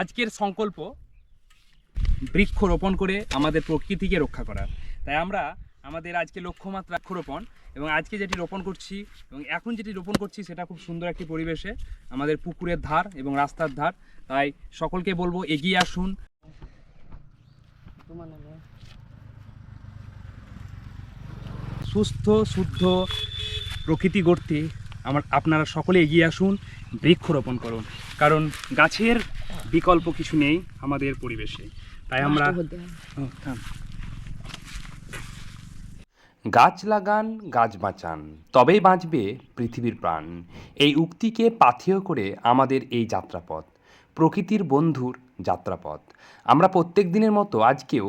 আজকের সংকল্প বৃক্ষ রোপণ করে আমাদের প্রকৃতিকে রক্ষা করা তাই আমরা আমাদের আজকে লক্ষ্যমাত্রা বৃক্ষরোপণ এবং আজকে যেটি রোপণ করছি এবং এখন যেটি রোপণ করছি সেটা খুব সুন্দর একটি পরিবেশে আমাদের পুকুরের ধার এবং রাস্তার ধার। তাই সকলকে বলব এগিয়ে আসুন। সুস্থ, শুদ্ধ প্রকৃতি গড়তে আমার আপনারা সকলে এগিয়ে আসুন, বৃক্ষরোপণ করুন। কারণ গাছের বিকল্প কিছু নেই আমাদের পরিবেশে। তাই আমরা গাছ লাগান গাছ বাঁচান তবেই বাঁচবে পৃথিবীর প্রাণ। এই উক্তিকে পাথেয় করে আমাদের এই যাত্রাপথ প্রকৃতির বন্ধুর যাত্রাপথ। আমরা প্রত্যেক দিনের মতো আজকেও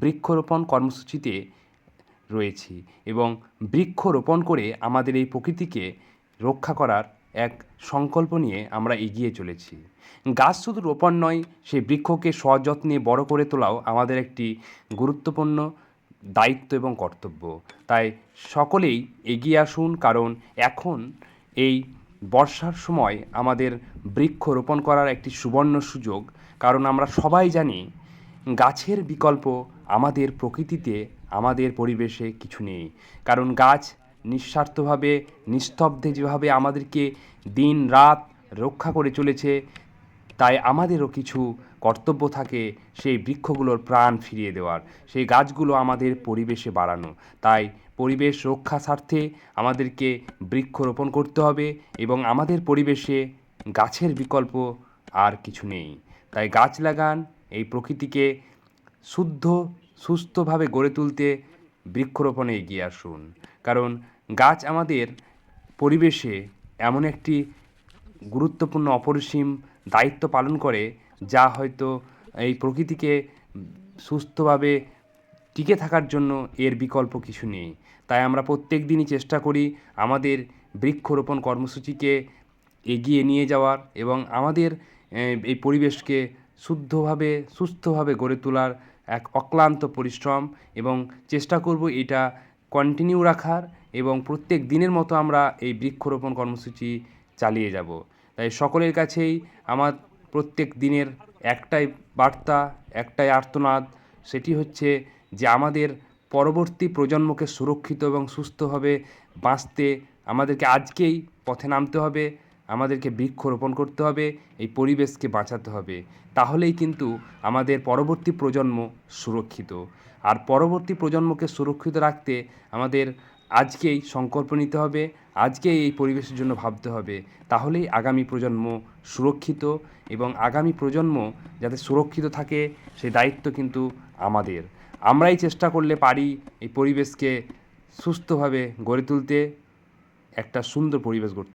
বৃক্ষরোপণ কর্মসূচিতে রয়েছি এবং বৃক্ষরোপণ করে আমাদের এই প্রকৃতিকে রক্ষা করার এক সংকল্প নিয়ে আমরা এগিয়ে চলেছি। গাছ শুধু রোপণ নয় সেই বৃক্ষকে সযত্নে বড় করে তোলাও আমাদের একটি গুরুত্বপূর্ণ দায়িত্ব এবং কর্তব্য। তাই সকলেই এগিয়ে আসুন, কারণ এখন এই বর্ষার সময় আমাদের বৃক্ষ রোপণ করার একটি সুবর্ণ সুযোগ। কারণ আমরা সবাই জানি, গাছের বিকল্প আমাদের প্রকৃতিতে, আমাদের পরিবেশে কিছু নেই। কারণ গাছ নিঃস্বার্থভাবে, নিস্তব্ধে যেভাবে আমাদেরকে দিন রাত রক্ষা করে চলেছে, তাই আমাদেরও কিছু কর্তব্য থাকে সেই বৃক্ষগুলোর প্রাণ ফিরিয়ে দেওয়ার। সেই গাছগুলো আমাদের পরিবেশে বাড়ানো। তাই পরিবেশ রক্ষা স্বার্থে আমাদেরকে বৃক্ষ রোপণ করতে হবে এবং আমাদের পরিবেশে গাছের বিকল্প আর কিছু নেই। তাই গাছ লাগান, এই প্রকৃতিকে শুদ্ধ, সুস্থভাবে গড়ে তুলতে বৃক্ষরোপণে এগিয়ে আসুন। কারণ গাছ আমাদের পরিবেশে এমন একটি গুরুত্বপূর্ণ অপরিসীম দায়িত্ব পালন করে যা হয়তো এই প্রকৃতিকে সুস্থভাবে টিকে থাকার জন্য এর বিকল্প কিছু নেই। তাই আমরা প্রত্যেক দিনই চেষ্টা করি আমাদের বৃক্ষরোপণ কর্মসূচিকে এগিয়ে নিয়ে যাওয়ার এবং আমাদের এই পরিবেশকে শুদ্ধভাবে, সুস্থভাবে গড়ে তোলার এক অক্লান্ত পরিশ্রম এবং চেষ্টা করব এটা কন্টিনিউ রাখার এবং প্রত্যেক দিনের মতো আমরা এই বৃক্ষরোপণ কর্মসূচি চালিয়ে যাব। তাই সকলের কাছেই আমার প্রত্যেক দিনের একটাই বার্তা, একটাই আর্তনাদ, সেটি হচ্ছে যে আমাদের পরবর্তী প্রজন্মকে সুরক্ষিত এবং সুস্থভাবে বাঁচতে আমাদেরকে আজকেই পথে নামতে হবে। আমাদেরকে বৃক্ষ রোপণ করতে হবে, এই পরিবেশকে বাঁচাতে হবে। তাহলেই কিন্তু আমাদের পরবর্তী প্রজন্ম সুরক্ষিত। আর পরবর্তী প্রজন্মকে সুরক্ষিত রাখতে আমাদের আজকেই সংকল্প নিতে হবে, আজকেই এই পরিবেশের জন্য ভাবতে হবে। তাহলেই আগামী প্রজন্ম সুরক্ষিত এবং আগামী প্রজন্ম যাতে সুরক্ষিত থাকে সেই দায়িত্ব কিন্তু আমাদের। আমরাই চেষ্টা করলে পারি এই পরিবেশকে সুস্থভাবে গড়ে তুলতে, একটা সুন্দর পরিবেশ গড়তে।